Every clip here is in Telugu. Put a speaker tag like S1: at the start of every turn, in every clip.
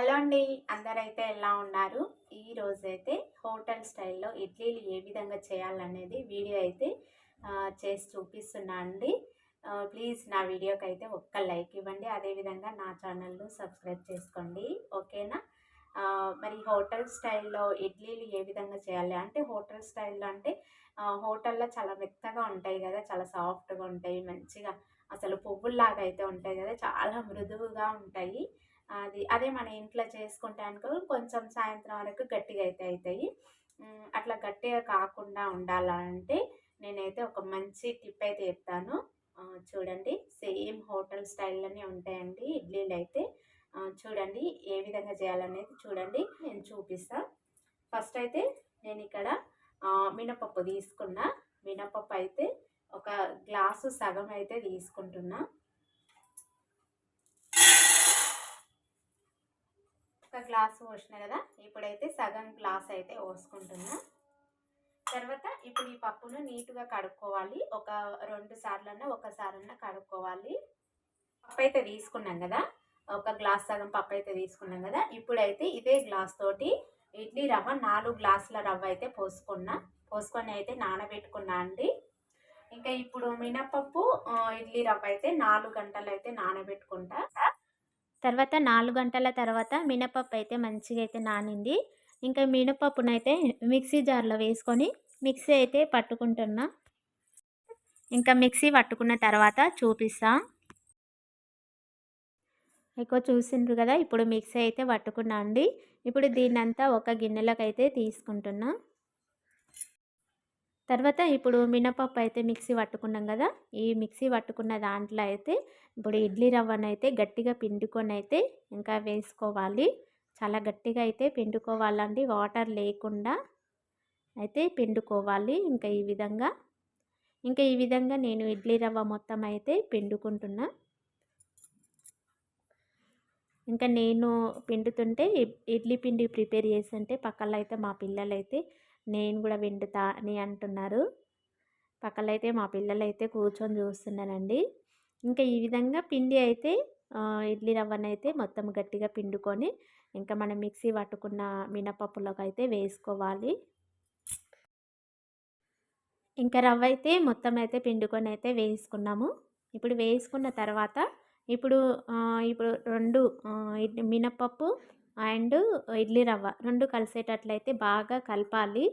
S1: హలో అండి అందరైతే ఎలా ఉన్నారు? ఈ రోజైతే హోటల్ స్టైల్లో ఇడ్లీలు ఏ విధంగా చేయాలనేది వీడియో అయితే చేసి చూపిస్తున్నా అండి. ప్లీజ్ నా వీడియోకి అయితే ఒక్క లైక్ ఇవ్వండి అదేవిధంగా నా ఛానల్ను సబ్స్క్రైబ్ చేసుకోండి. ఓకేనా? మరి హోటల్ స్టైల్లో ఇడ్లీలు ఏ విధంగా చేయాలి? అంటే హోటల్ స్టైల్లో అంటే హోటల్లో చాలా మెత్తగా ఉంటాయి కదా చాలా సాఫ్ట్గా ఉంటాయి మంచిగా అసలు పువ్వుల్లాగా అయితే ఉంటాయి కదా చాలా మృదువుగా ఉంటాయి. అది అదే మన ఇంట్లో చేసుకుంటే అనుకో కొంచెం సాయంత్రం వరకు గట్టిగా అయితే అవుతాయి అట్లా గట్టిగా కాకుండా ఉండాలంటే నేనైతే ఒక మంచి టిప్ అయితే చెప్తాను. చూడండి సేమ్ హోటల్ స్టైల్లోనే ఉంటాయండి ఇడ్లీలు అయితే. చూడండి ఏ విధంగా చేయాలనేది చూడండి నేను చూపిస్తాను ఫస్ట్ అయితే నేను ఇక్కడ మినపప్పు తీసుకున్నా. మినపప్పు అయితే ఒక గ్లాసు సగం అయితే తీసుకుంటున్నా. గ్లాస్ పోసిన కదా ఇప్పుడైతే సగం గ్లాస్ అయితే పోసుకుంటున్నా. తర్వాత ఇప్పుడు ఈ పప్పును నీట్గా కడుక్కోవాలి. ఒక రెండు సార్లన్నా ఒకసారన్నా కడుక్కోవాలి. పప్పు అయితే తీసుకున్నాం కదా ఒక గ్లాస్ సగం పప్పు అయితే తీసుకున్నాం కదా ఇప్పుడైతే ఇదే గ్లాస్ తోటి ఇడ్లీ రవ్వ నాలుగు గ్లాసుల రవ్వ అయితే పోసుకున్నా. పోసుకొని అయితే నానబెట్టుకున్నా అండి. ఇంకా ఇప్పుడు మినపప్పు ఇడ్లీ రవ్వ అయితే నాలుగు గంటలు అయితే నానబెట్టుకుంటా.
S2: తర్వాత నాలుగు గంటల తర్వాత మినపప్పు అయితే మంచిగా అయితే నానింది. ఇంకా మినపప్పునైతే మిక్సీ జార్లో వేసుకొని మిక్సీ అయితే పట్టుకుంటున్నా. ఇంకా మిక్సీ పట్టుకున్న తర్వాత చూపిస్తా. ఎక్కువ చూసిండ్రు కదా ఇప్పుడు మిక్సీ అయితే పట్టుకున్నా అండి. ఇప్పుడు దీన్నంతా ఒక గిన్నెలకు అయితే తీసుకుంటున్నా. తర్వాత ఇప్పుడు మినపప్పు అయితే మిక్సీ పట్టుకున్నాం కదా ఈ మిక్సీ పట్టుకున్న దాంట్లో అయితే ఇప్పుడు ఇడ్లీ రవ్వను అయితే గట్టిగా పిండుకొని అయితే ఇంకా వేసుకోవాలి. చాలా గట్టిగా అయితే పిండుకోవాలండి వాటర్ లేకుండా అయితే పిండుకోవాలి ఇంకా ఈ విధంగా. ఇంకా ఈ విధంగా నేను ఇడ్లీ రవ్వ మొత్తం అయితే పిండుకుంటున్నా. ఇంకా నేను పిండుతుంటే ఇడ్లీ పిండి ప్రిపేర్ చేసి అంటే పక్కన అయితే మా పిల్లలు అయితే నేను కూడా విండుతా అని అంటున్నారు. పక్కన అయితే మా పిల్లలు అయితే కూర్చొని చూస్తున్నారండి. ఇంకా ఈ విధంగా పిండి అయితే ఇడ్లీ రవ్వను అయితే మొత్తం గట్టిగా పిండుకొని ఇంకా మనం మిక్సీ పట్టుకున్న మినపప్పులోకి అయితే వేసుకోవాలి. ఇంకా రవ్వ అయితే మొత్తం అయితే పిండుకొని అయితే వేసుకున్నాము. ఇప్పుడు వేసుకున్న తర్వాత ఇప్పుడు ఇప్పుడు రెండు మినపప్పు అండ్ ఇడ్లీ రవ్వ రెండు కలిసేటట్లయితే బాగా కలపాలి.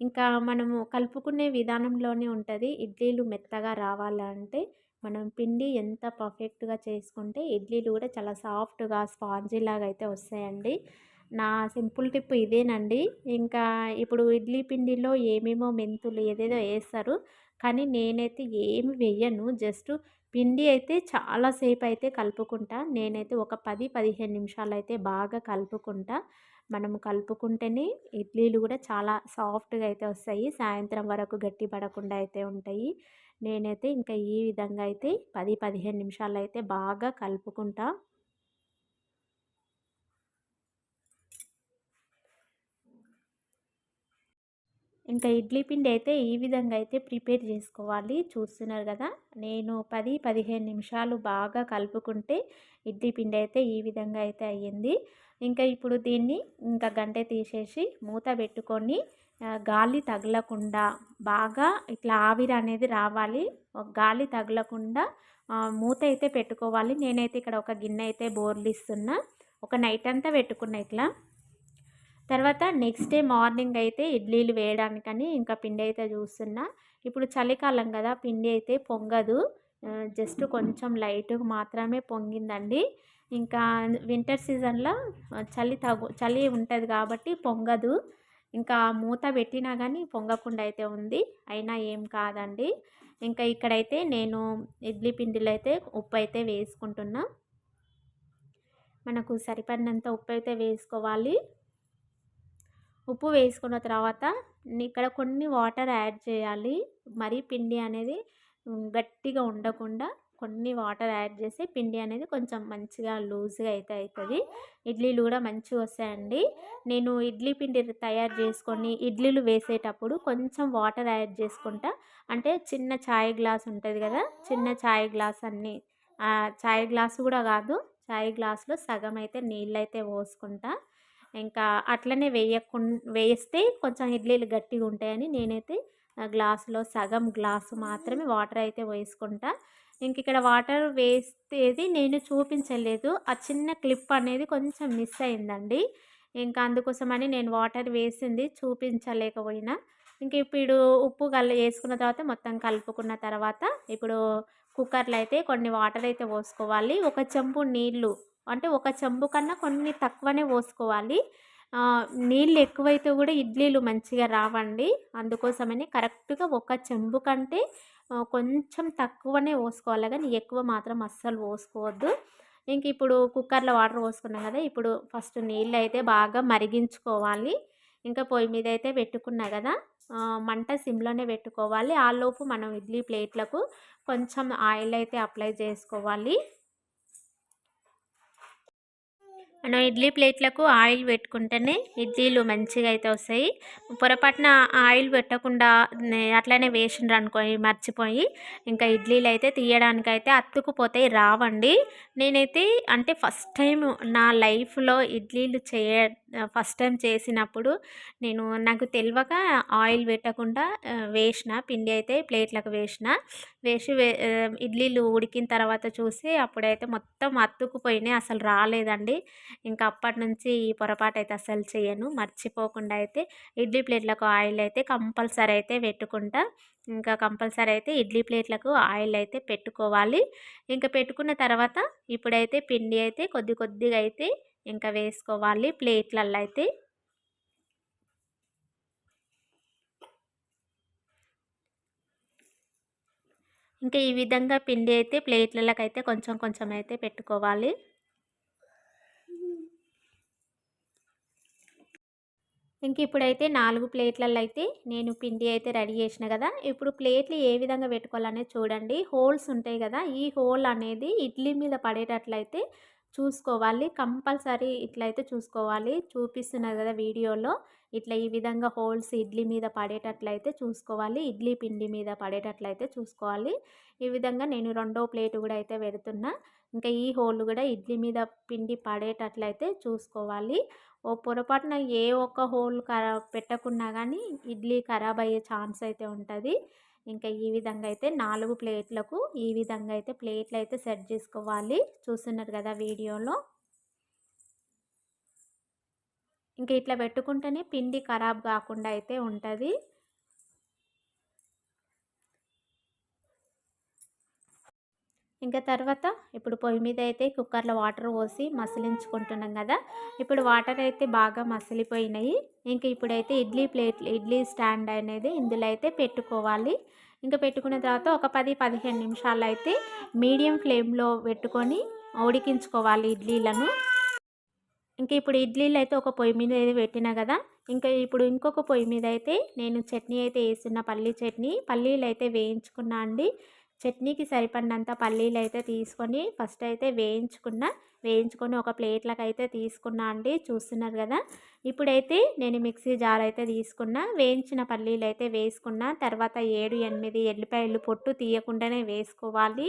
S2: ఇంకా మనము కలుపుకునే విధానంలోనే ఉంటుంది. ఇడ్లీలు మెత్తగా రావాలంటే మనం పిండి ఎంత పర్ఫెక్ట్గా చేసుకుంటే ఇడ్లీలు కూడా చాలా సాఫ్ట్గా స్పాంజీ లాగా అయితే వస్తాయండి. నా సింపుల్ టిప్ ఇదేనండి. ఇంకా ఇప్పుడు ఇడ్లీ పిండిలో ఏమేమో మెంతులు ఏదేదో వేస్తారు. కానీ నేనైతే ఏమి వేయను జస్ట్ పిండి అయితే చాలాసేపు అయితే కలుపుకుంటా. నేనైతే ఒక పది పదిహేను నిమిషాలు అయితే బాగా కలుపుకుంటా. మనం కలుపుకుంటేనే ఇడ్లీలు కూడా చాలా సాఫ్ట్గా అయితే వస్తాయి. సాయంత్రం వరకు గట్టి పడకుండా అయితే ఉంటాయి. నేనైతే ఇంకా ఈ విధంగా అయితే పది పదిహేను నిమిషాలు అయితే బాగా కలుపుకుంటా. ఇంకా ఇడ్లీ పిండి అయితే ఈ విధంగా అయితే ప్రిపేర్ చేసుకోవాలి. చూస్తున్నారు కదా నేను పది పదిహేను నిమిషాలు బాగా కలుపుకుంటే ఇడ్లీ పిండి అయితే ఈ విధంగా అయితే అయ్యింది. ఇంకా ఇప్పుడు దీన్ని ఇంకా గంటె తీసేసి మూత పెట్టుకొని గాలి తగలకుండా బాగా ఇట్లా ఆవిరి అనేది రావాలి. గాలి తగలకుండా మూత అయితే పెట్టుకోవాలి. నేనైతే ఇక్కడ ఒక గిన్నె అయితే బోర్లిస్తున్నా ఒక నైట్ అంతా పెట్టుకున్నా ఇట్లా. తర్వాత నెక్స్ట్ డే మార్నింగ్ అయితే ఇడ్లీలు వేయడానికని ఇంకా పిండి అయితే చూస్తున్నా. ఇప్పుడు చలికాలం కదా పిండి అయితే పొంగదు. జస్ట్ కొంచెం లైట్గా మాత్రమే పొంగిందండి. ఇంకా వింటర్ సీజన్లో చలి తగు చలి ఉంటుంది కాబట్టి పొంగదు. ఇంకా మూత పెట్టినా కానీ పొంగకుండా అయితే ఉంది. అయినా ఏం కాదండి. ఇంకా ఇక్కడైతే నేను ఇడ్లీ పిండిలో అయితే ఉప్పు అయితే వేసుకుంటున్నా. మనకు సరిపడినంత ఉప్పు అయితే వేసుకోవాలి. ఉప్పు వేసుకున్న తర్వాత ఇక్కడ కొన్ని వాటర్ యాడ్ చేయాలి. మరీ పిండి అనేది గట్టిగా ఉండకుండా కొన్ని వాటర్ యాడ్ చేసి పిండి అనేది కొంచెం మంచిగా లూజ్గా అయితే అవుతుంది ఇడ్లీలు కూడా మంచిగా వస్తాయండి. నేను ఇడ్లీ పిండి తయారు చేసుకొని ఇడ్లీలు వేసేటప్పుడు కొంచెం వాటర్ యాడ్ చేసుకుంటా. అంటే చిన్న ఛాయ్ గ్లాస్ ఉంటుంది కదా చిన్న చాయ్ గ్లాస్ అన్ని ఛాయ్ చాయ్ గ్లాసు కూడా కాదు చాయ్ గ్లాస్లో సగం అయితే నీళ్ళు అయితే పోసుకుంటా. ఇంకా అట్లనే వేయకు వేస్తే కొంచెం ఇడ్లీలు గట్టిగా ఉంటాయని నేనైతే గ్లాసులో సగం గ్లాసు మాత్రమే వాటర్ అయితే వేసుకుంటా. ఇంక ఇక్కడ వాటర్ వేస్తేది నేను చూపించలేదు. ఆ చిన్న క్లిప్ అనేది కొంచెం మిస్ అయిందండి. ఇంకా అందుకోసమని నేను వాటర్ వేసింది చూపించలేకపోయినా. ఇంక ఇప్పుడు ఉప్పు కల్ వేసుకున్న తర్వాత మొత్తం కలుపుకున్న తర్వాత ఇప్పుడు కుక్కర్లో అయితే కొన్ని వాటర్ అయితే పోసుకోవాలి. ఒక చెంబు నీళ్ళు అంటే ఒక చెంబు కన్నా కొన్ని తక్కువనే పోసుకోవాలి. నీళ్ళు ఎక్కువైతే కూడా ఇడ్లీలు మంచిగా రావండి. అందుకోసమని కరెక్ట్గా ఒక చెంబు కంటే కొంచెం తక్కువనే పోసుకోవాలి. కానీ ఎక్కువ మాత్రం అస్సలు పోసుకోవద్దు. ఇంక ఇప్పుడు కుక్కర్లో వాటర్ పోసుకున్నాం కదా ఇప్పుడు ఫస్ట్ నీళ్ళు అయితే బాగా మరిగించుకోవాలి. ఇంకా పొయ్యి మీద అయితే పెట్టుకున్నా కదా మంట సిమ్లోనే పెట్టుకోవాలి. ఆలోపు మనం ఇడ్లీ ప్లేట్లకు కొంచెం ఆయిల్ అయితే అప్లై చేసుకోవాలి. మనం ఇడ్లీ ప్లేట్లకు ఆయిల్ పెట్టుకుంటేనే ఇడ్లీలు మంచిగా అయితే వస్తాయి. పొరపాటున ఆయిల్ పెట్టకుండా అట్లనే వేసిండ్రు అనుకో మర్చిపోయి. ఇంకా ఇడ్లీలు అయితే తీయడానికైతే అత్తుకుపోతాయి రావండి. నేనైతే అంటే ఫస్ట్ టైం నా లైఫ్లో ఇడ్లీలు చేయ ఫస్ట్ టైం చేసినప్పుడు నేను నాకు తెలియక ఆయిల్ పెట్టకుండా వేసిన పిండి అయితే ప్లేట్లకు వేసిన. వేసి ఇడ్లీలు ఉడికిన తర్వాత చూసి అప్పుడైతే మొత్తం అత్తుకుపోయినాయి అసలు రాలేదండి. ఇంకా అప్పటి నుంచి ఈ పొరపాటు అయితే అసలు చేయను. మర్చిపోకుండా అయితే ఇడ్లీ ప్లేట్లకు ఆయిల్ అయితే కంపల్సరీ అయితే పెట్టుకుంటా. ఇంకా కంపల్సరీ అయితే ఇడ్లీ ప్లేట్లకు ఆయిల్ అయితే పెట్టుకోవాలి. ఇంకా పెట్టుకున్న తర్వాత ఇప్పుడైతే పిండి అయితే కొద్ది కొద్దిగా అయితే ఇంకా వేసుకోవాలి ప్లేట్లలో అయితే ఇంకా ఈ విధంగా పిండి అయితే ప్లేట్లలోకి అయితే కొంచెం కొంచెం అయితే పెట్టుకోవాలి. ఇంక ఇప్పుడైతే నాలుగు ప్లేట్లలో అయితే నేను పిండి అయితే రెడీ చేసిన కదా. ఇప్పుడు ప్లేట్లు ఏ విధంగా పెట్టుకోవాలనేది చూడండి. హోల్స్ ఉంటాయి కదా. ఈ హోల్ అనేది ఇడ్లీ మీద పడేటట్లయితే చూసుకోవాలి. కంపల్సరీ ఇట్లయితే చూసుకోవాలి. చూపిస్తున్నారు కదా వీడియోలో. ఇట్లా ఈ విధంగా హోల్స్ ఇడ్లీ మీద పడేటట్లయితే చూసుకోవాలి. ఇడ్లీ పిండి మీద పడేటట్లయితే చూసుకోవాలి. ఈ విధంగా నేను రెండో ప్లేట్ కూడా అయితే పెడుతున్నా. ఇంకా ఈ హోల్ కూడా ఇడ్లీ మీద పిండి పడేటట్లయితే చూసుకోవాలి. ఓ పొరపాటున ఏ ఒక్క హోల్ ఖరా పెట్టకున్నా కానీ ఇడ్లీ ఖరాబ్ అయ్యే ఛాన్స్ అయితే ఉంటుంది. ఇంకా ఈ విధంగా అయితే నాలుగు ప్లేట్లకు ఈ విధంగా అయితే ప్లేట్లు అయితే సెట్ చేసుకోవాలి చూస్తున్నారు కదా వీడియోలో. ఇంకా ఇట్లా పెట్టుకుంటేనే పిండి ఖరాబ్ కాకుండా అయితే ఉంటుంది. ఇంకా తర్వాత ఇప్పుడు పొయ్యి మీద అయితే కుక్కర్లో వాటర్ పోసి మసిలించుకుంటున్నాం కదా. ఇప్పుడు వాటర్ అయితే బాగా మసిలిపోయినాయి. ఇంకా ఇప్పుడైతే ఇడ్లీ ప్లేట్ ఇడ్లీ స్టాండ్ అనేది ఇందులో అయితే పెట్టుకోవాలి. ఇంకా పెట్టుకున్న తర్వాత ఒక పది పదిహేను నిమిషాలు అయితే మీడియం ఫ్లేమ్లో పెట్టుకొని ఉడికించుకోవాలి ఇడ్లీలను. ఇంకా ఇప్పుడు ఇడ్లీలు అయితే ఒక పొయ్యి మీద అయితే పెట్టినా కదా. ఇంకా ఇప్పుడు ఇంకొక పొయ్యి మీద అయితే నేను చట్నీ అయితే వేస్తున్న పల్లీ చట్నీ పల్లీలు అయితే వేయించుకున్నా అండి. చట్నీకి సరిపడినంత పల్లీలు అయితే తీసుకొని ఫస్ట్ అయితే వేయించుకున్న వేయించుకొని ఒక ప్లేట్లకు అయితే తీసుకున్నా అండి చూస్తున్నారు కదా. ఇప్పుడైతే నేను మిక్సీ జార్ అయితే తీసుకున్నా వేయించిన పల్లీలు అయితే వేసుకున్న తర్వాత ఏడు ఎనిమిది ఎల్లిపాయలు పొట్టు తీయకుండానే వేసుకోవాలి.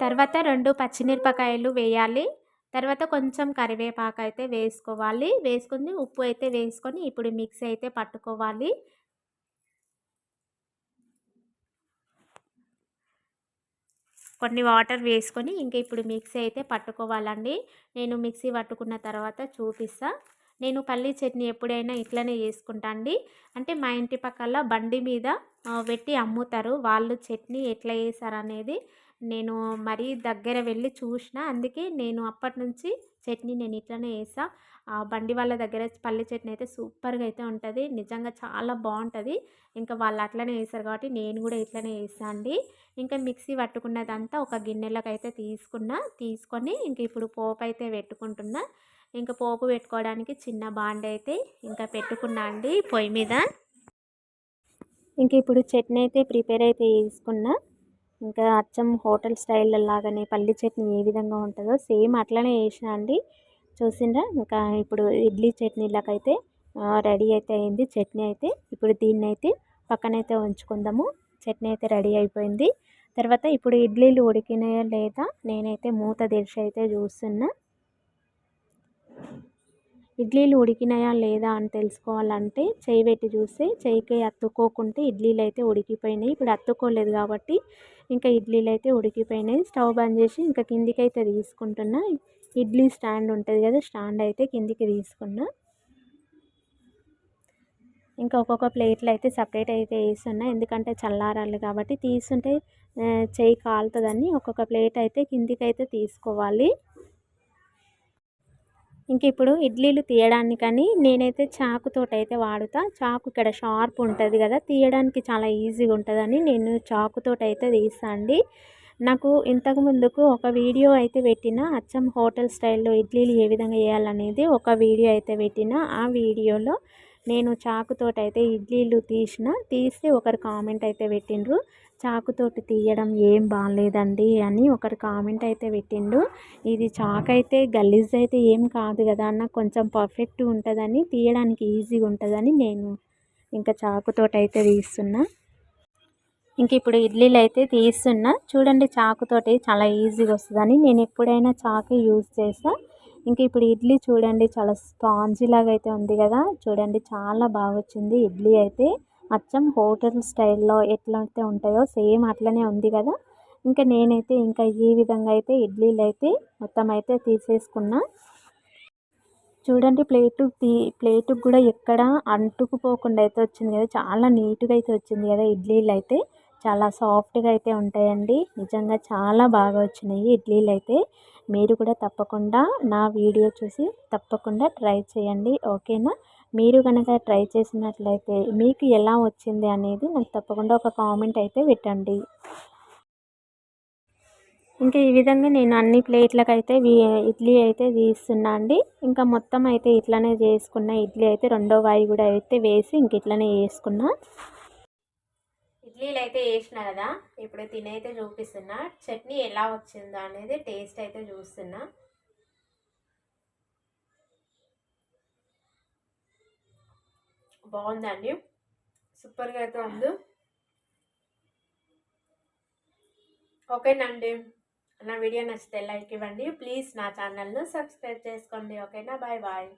S2: తర్వాత రెండు పచ్చిమిరపకాయలు వేయాలి. తర్వాత కొంచెం కరివేపాకు అయితే వేసుకోవాలి. వేసుకుని ఉప్పు అయితే వేసుకొని ఇప్పుడు మిక్సీ అయితే పట్టుకోవాలి. కొన్ని వాటర్ వేసుకొని ఇంకా ఇప్పుడు మిక్సీ అయితే పట్టుకోవాలండి. నేను మిక్సీ పట్టుకున్న తర్వాత చూపిస్తా. నేను పల్లీ చట్నీ ఎప్పుడైనా ఇట్లనే చేసుకుంటా అండి. అంటే మా ఇంటి పక్కల బండి మీద పెట్టి అమ్ముతారు. వాళ్ళు చట్నీ ఎట్లా చేశారు అనేది నేను మరీ దగ్గర వెళ్ళి చూసిన అందుకే నేను అప్పటి నుంచి చట్నీ నేను ఇట్లనే వేసా ఆ బండి వాళ్ళ దగ్గర పల్లి చట్నీ అయితే సూపర్గా అయితే ఉంటుంది. నిజంగా చాలా బాగుంటుంది. ఇంకా వాళ్ళు అట్లనే వేస్తారు కాబట్టి నేను కూడా ఇట్లనే వేసాను అండి. ఇంకా మిక్సీ పట్టుకున్నదంతా ఒక గిన్నెలకు అయితే తీసుకున్నా తీసుకొని ఇంక ఇప్పుడు పోపు అయితే పెట్టుకుంటున్నా. ఇంకా పోపు పెట్టుకోవడానికి చిన్న బాండ్ అయితే ఇంకా పెట్టుకున్నా అండి పొయ్యి మీద. ఇంక ఇప్పుడు చట్నీ అయితే ప్రిపేర్ అయితే చేసుకున్నా. ఇంకా అచ్చం హోటల్ స్టైల్ లాగానే పల్లి చట్నీ ఏ విధంగా ఉంటుందో సేమ్ అట్లనే వేసిన అండి. చూసిండ్రా? ఇంకా ఇప్పుడు ఇడ్లీ చట్నీలకైతే రెడీ అయితే అయింది. చట్నీ అయితే ఇప్పుడు దీన్ని అయితే పక్కనైతే ఉంచుకుందాము. చట్నీ అయితే రెడీ అయిపోయింది. తర్వాత ఇప్పుడు ఇడ్లీలు ఉడికినాయా లేదా? నేనైతే మూత తెరిచి అయితే చూస్తున్నా. ఇడ్లీలు ఉడికినాయా లేదా అని తెలుసుకోవాలంటే చేయి పెట్టి చూస్తే చేయికి అత్తుకోకుంటే ఇడ్లీలు అయితే ఉడికిపోయినాయి. ఇప్పుడు అత్తుకోలేదు కాబట్టి ఇంకా ఇడ్లీలు అయితే ఉడికిపోయినాయి. స్టవ్ బంద్ చేసి ఇంకా కిందికి అయితే తీసుకుంటున్నా. ఇడ్లీ స్టాండ్ ఉంటుంది కదా స్టాండ్ అయితే కిందికి తీసుకున్నా. ఇంకా ఒక్కొక్క ప్లేట్లు అయితే సపరేట్ అయితే వేస్తున్నా. ఎందుకంటే చల్లారాలి కాబట్టి తీసుంటే చేయి కాలుతుందని ఒక్కొక్క ప్లేట్ అయితే కిందికి అయితే తీసుకోవాలి. ఇంక ఇప్పుడు ఇడ్లీలు తీయడానికని నేనైతే చాకుతోటి అయితే వాడుతా. చాకు ఇక్కడ షార్ప్ ఉంటుంది కదా తీయడానికి చాలా ఈజీగా ఉంటుందని నేను చాకుతోటి అయితే తీస్తా అండి. నాకు ఇంతకు ముందుకు ఒక వీడియో అయితే పెట్టిన అచ్చం హోటల్ స్టైల్లో ఇడ్లీలు ఏ విధంగా వేయాలనేది ఒక వీడియో అయితే పెట్టిన ఆ వీడియోలో నేను చాకుతోటి అయితే ఇడ్లీలు తీసిన తీసి ఒకరు కామెంట్ అయితే పెట్టిండ్రు. చాకుతోటి తీయడం ఏం బాగాలేదండి అని ఒకటి కామెంట్ అయితే పెట్టిండు. ఇది చాకు అయితే గలీజ్ అయితే ఏం కాదు కదా అన్న కొంచెం పర్ఫెక్ట్ ఉంటుందని తీయడానికి ఈజీగా ఉంటుందని నేను ఇంకా చాకుతోటి అయితే తీస్తున్నా. ఇంక ఇప్పుడు ఇడ్లీలు అయితే తీస్తున్నా. చూడండి చాకుతోటి చాలా ఈజీగా వస్తుందని. నేను ఎప్పుడైనా చాకు యూజ్ చేస్తా. ఇంక ఇప్పుడు ఇడ్లీ చూడండి చాలా స్పాంజీ లాగా అయితే ఉంది కదా. చూడండి చాలా బాగా వచ్చింది ఇడ్లీ అయితే. అచ్చం హోటల్ స్టైల్లో ఎట్లా అయితే ఉంటాయో సేమ్ అట్లనే ఉంది కదా. ఇంకా నేనైతే ఇంకా ఈ విధంగా అయితే ఇడ్లీలు అయితే మొత్తం అయితే తీసేసుకున్నా. చూడండి ప్లేటు తీ ప్లేటుకు కూడా ఎక్కడ అంటుకుపోకుండా అయితే వచ్చింది కదా. చాలా నీట్గా అయితే వచ్చింది కదా ఇడ్లీలు అయితే చాలా సాఫ్ట్గా అయితే ఉంటాయండి. నిజంగా చాలా బాగా వచ్చినాయి ఇడ్లీలు అయితే మీరు కూడా తప్పకుండా నా వీడియో చూసి తప్పకుండా ట్రై చేయండి. ఓకేనా? మీరు కనుక ట్రై చేసినట్లయితే మీకు ఎలా వచ్చింది అనేది నాకు తప్పకుండా ఒక కామెంట్ అయితే పెట్టండి. ఇంకా ఈ విధంగా నేను అన్ని ప్లేట్లకైతే ఇడ్లీ అయితే తీస్తున్నా అండి. ఇంకా మొత్తం అయితే ఇట్లనే చేసుకున్న ఇడ్లీ అయితే రెండో వాయి కూడా అయితే వేసి ఇంక ఇట్లనే వేసుకున్నా
S1: ఇడ్లీలు అయితే వేసిన కదా ఇప్పుడు తినైతే చూపిస్తున్నా. చట్నీ ఎలా వచ్చిందో అనేది టేస్ట్ అయితే చూస్తున్నా. బాగుందండి. సూపర్గా అయితే ఉంది. ఓకేనండి. నా వీడియో నచ్చితే లైక్ ఇవ్వండి. ప్లీజ్ నా ఛానల్ను సబ్స్క్రైబ్ చేసుకోండి. ఓకేనా? Bye bye.